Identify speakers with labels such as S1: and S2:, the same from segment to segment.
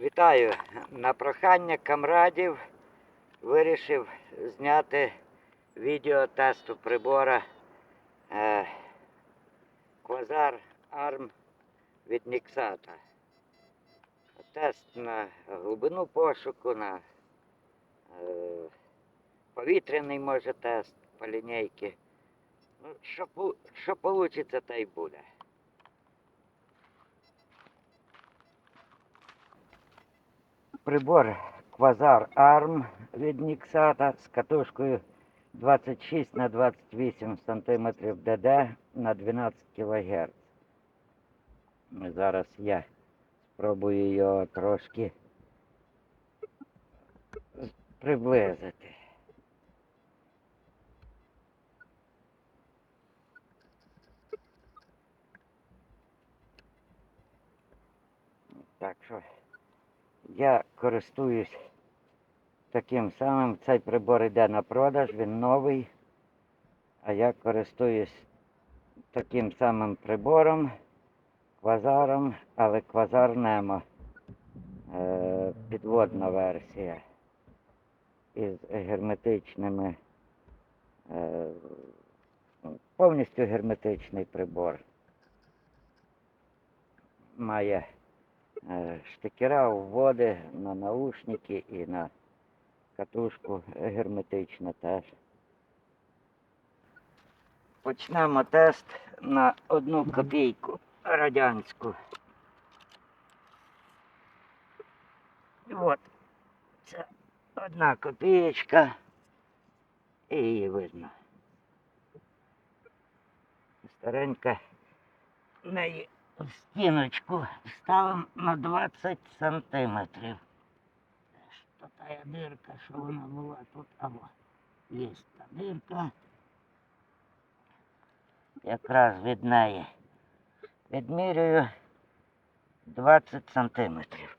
S1: Вітаю! На прохання камрадів вирішив зняти відео тесту прибора е, Quasar Arm від Nixata. Тест на глибину пошуку, на е, повітряний може тест по лінійці. Ну, що, пу- що вийде, та й буде. Прибор Quasar Arm від Nixata з катушкою 26 на 28 см ДД на 12 кГц. Зараз я спробую його трошки приблизити. Так що я користуюсь таким самим. Цей прибор йде на продаж, він новий. А я користуюсь таким самим прибором, квазаром, але квазар Немо. Е, підводна версія. Із герметичними. Е, повністю герметичний прибор. Має штикера, вводи на наушники і на катушку герметична теж. Почнемо тест на одну копійку радянську. От це одна копієчка. І її видно. Старенька неї в стіночку ставимо на 20 сантиметрів. Що та дирка, що вона була тут, або є та дирка. Якраз від неї відмірюю 20 сантиметрів.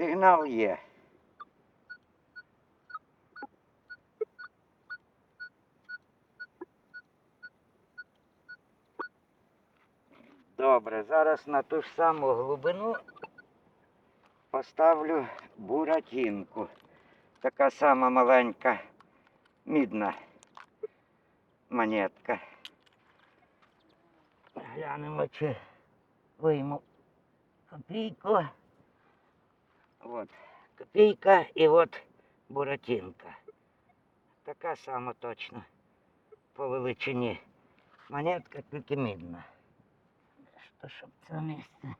S1: Сигнал є. Добре, зараз на ту ж саму глибину поставлю буратінку. Така сама маленька мідна монетка. Глянемо, чи вийму копійку. От копійка і от буратінка. Така сама точно по величині. Монетка тільки мідна. Що, щоб це місце.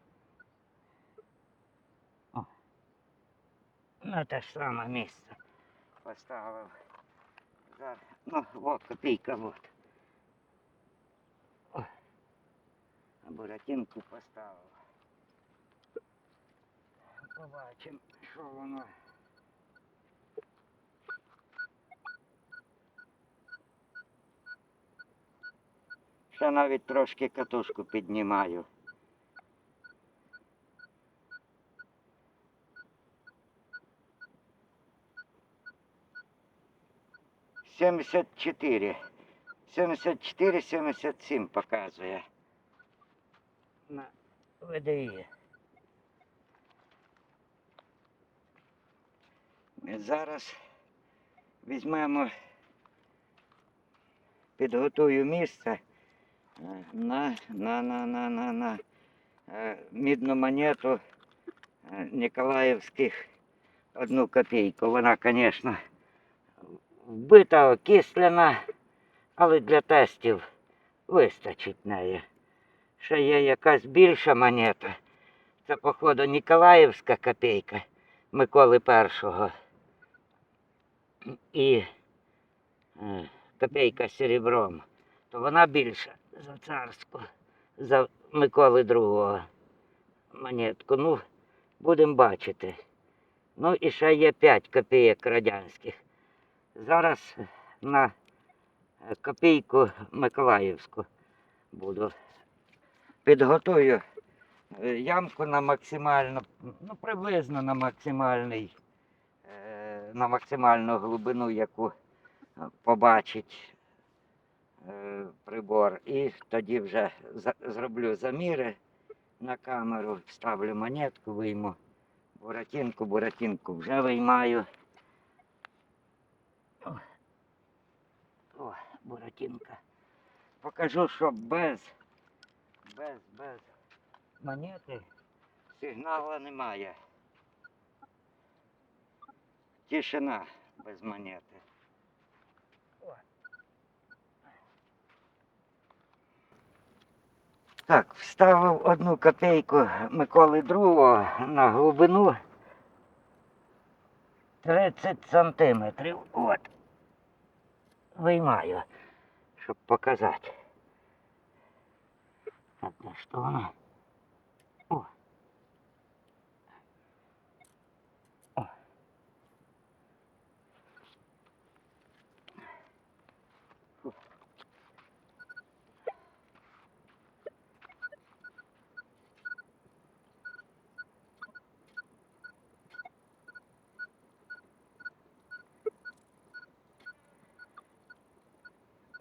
S1: О. На те ж саме місце поставив. Зараз. Ну, от копійка, от. О. А буратинку поставив. Побачимо, що воно. Ще навіть трошки катушку піднімаю. Сімдесят чотири. Сімдесят чотири, сімдесят сім показує. На ВДІ. Зараз візьмемо, підготую місце е, на, на, на, на, на, на е, мідну монету е, Ніколаївських одну копійку. Вона, звісно, вбита, окислена, але для тестів вистачить неї. Ще є якась більша монета. Це, походу, Ніколаївська копійка Миколи Першого. І е, копійка з серебром, то вона більша за царську, за Миколи другого монетку. Ну, будемо бачити. Ну і ще є 5 копійок радянських. Зараз на е, копійку Миколаївську буду підготую е, ямку на максимально, ну приблизно на максимальний, на максимальну глибину, яку е, побачить е, прибор. І тоді вже зроблю заміри на камеру, вставлю монетку, вийму буратинку, буратинку вже виймаю. О, буратинка. Покажу, що без, без, без монети сигналу немає. Тишина без монети. Так, вставив одну копійку Миколи Другого на глибину 30 сантиметрів. От. Виймаю, щоб показати. Де ж вона?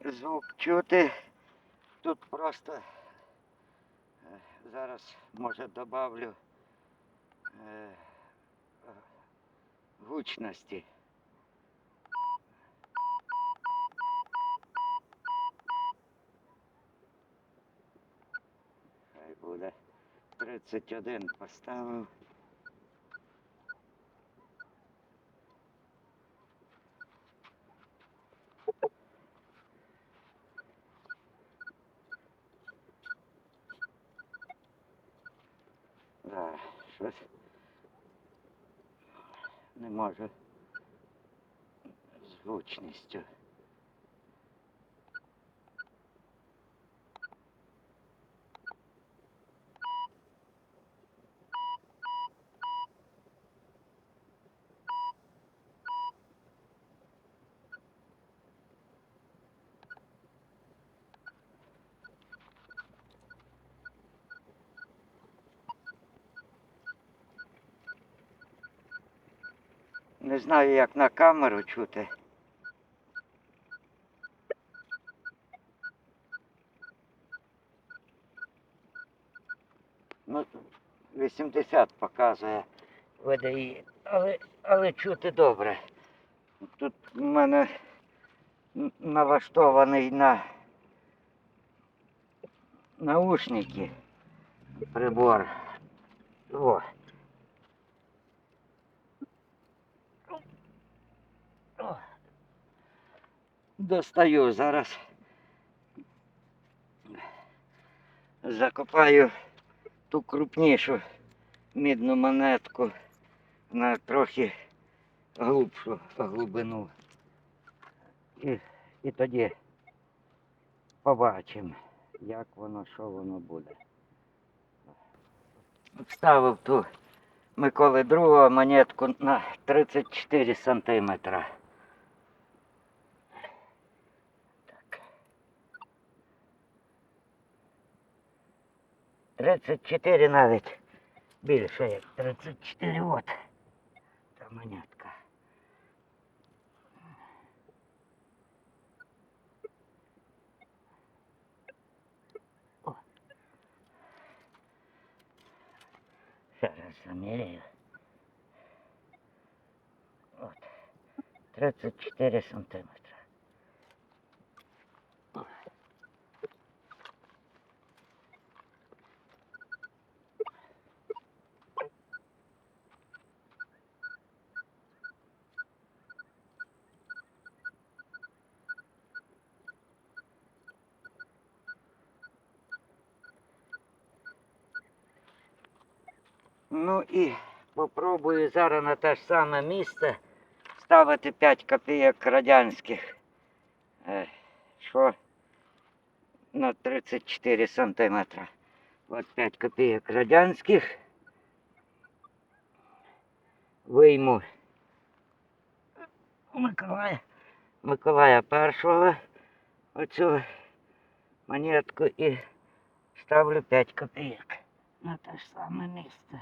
S1: Звук чути. Тут просто е, зараз може добавлю е, гучності. Хай буде 31 поставив. Не можу з гучністю. Не знаю, як на камеру чути. Ну, 80 показує ВДІ, але, але чути добре. Тут в мене налаштований на наушники прибор. О. Достаю зараз. Закопаю ту крупнішу мідну монетку на трохи глибшу глибину. І, і тоді побачимо, як воно, що воно буде. Вставив ту Миколи другого монетку на 34 сантиметра. 34 навіть більше як 34 от. Та монетка. О. Зараз заміряю. От. 34 сантиметра. Ну і попробую зараз на те ж саме місце ставити 5 копійок радянських. Е, Що на 34 сантиметра. От 5 копійок радянських. Вийму Миколая, Миколая першого оцю монетку і поставлю 5 копійок на те ж саме місце.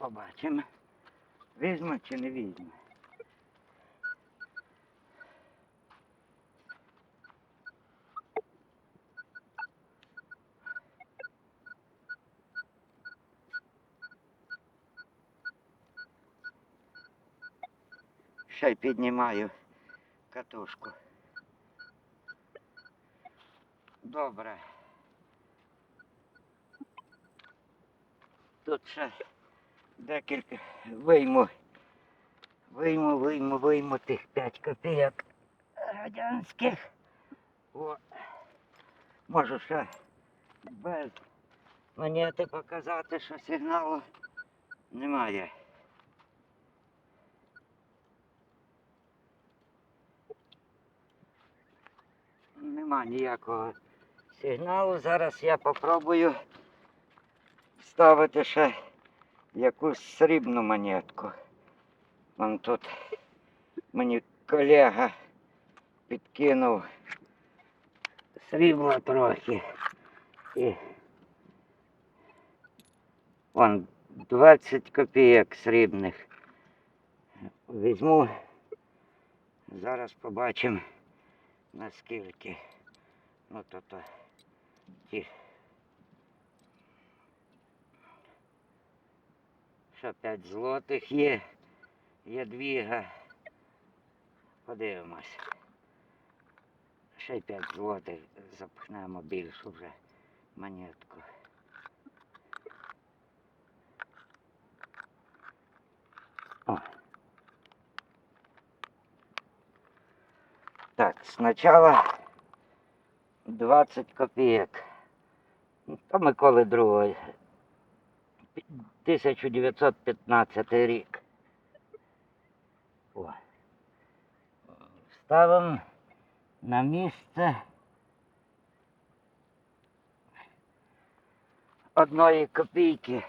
S1: Побачимо. Візьме чи не візьме. Ще й піднімаю катушку. Добре. Тут ще декілька вийму. Вийму, вийму, вийму тих 5 копійок радянських. О. Можу ще без монети показати, що сигналу немає. Нема ніякого сигналу. Зараз я попробую вставити ще якусь срібну монетку. Вон тут мені колега підкинув срібла трохи. І вон 20 копійок срібних. Візьму. Зараз побачимо наскільки. Ну то то ті. Ще 5 злотих є. Є двіга. Подивимось. Ще 5 злотих запхнемо більшу вже монетку. О. Так, сначала 20 копеек. Та Миколи другої. 1915 рік. О. Ставимо на місце одної копійки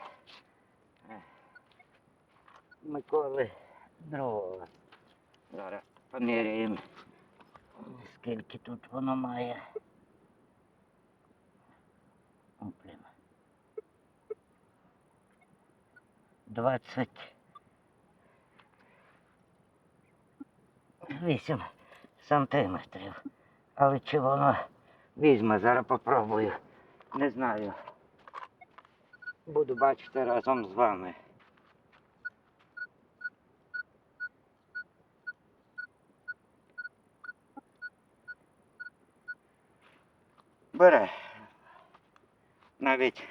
S1: Миколи другого. Зараз поміряємо. Скільки тут воно має. О, блін. 28 сантиметрів. Але чи воно візьме, зараз попробую. Не знаю. Буду бачити разом з вами. Бере. Навіть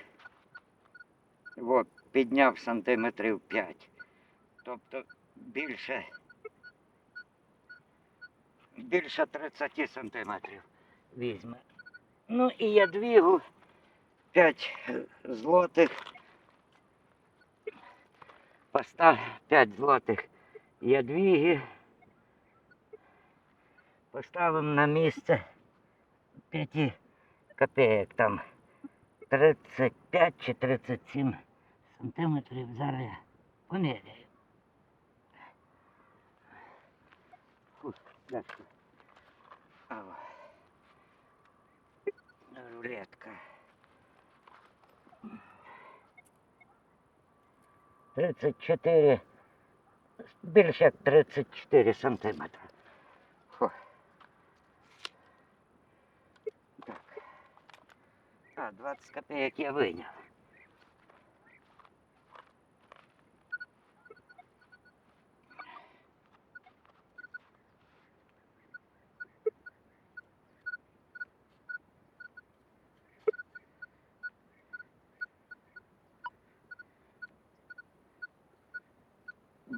S1: от, підняв сантиметрів 5. Тобто більше більше 30 сантиметрів візьме. Ну і ядвігу 5 злотих. Постав 5 злотих ядвіги. Поставимо на місце 5 копеек там 35 чи 37 сантиметрів. Зараз я поміряю. Рулетка. 34, більше як 34 сантиметри. Фу. Так. А, 20 копеек я виняв.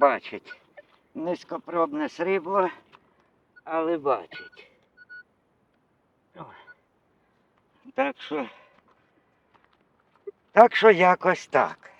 S1: Бачить. Низькопробне срібло, але бачить. Так що. Так що якось так.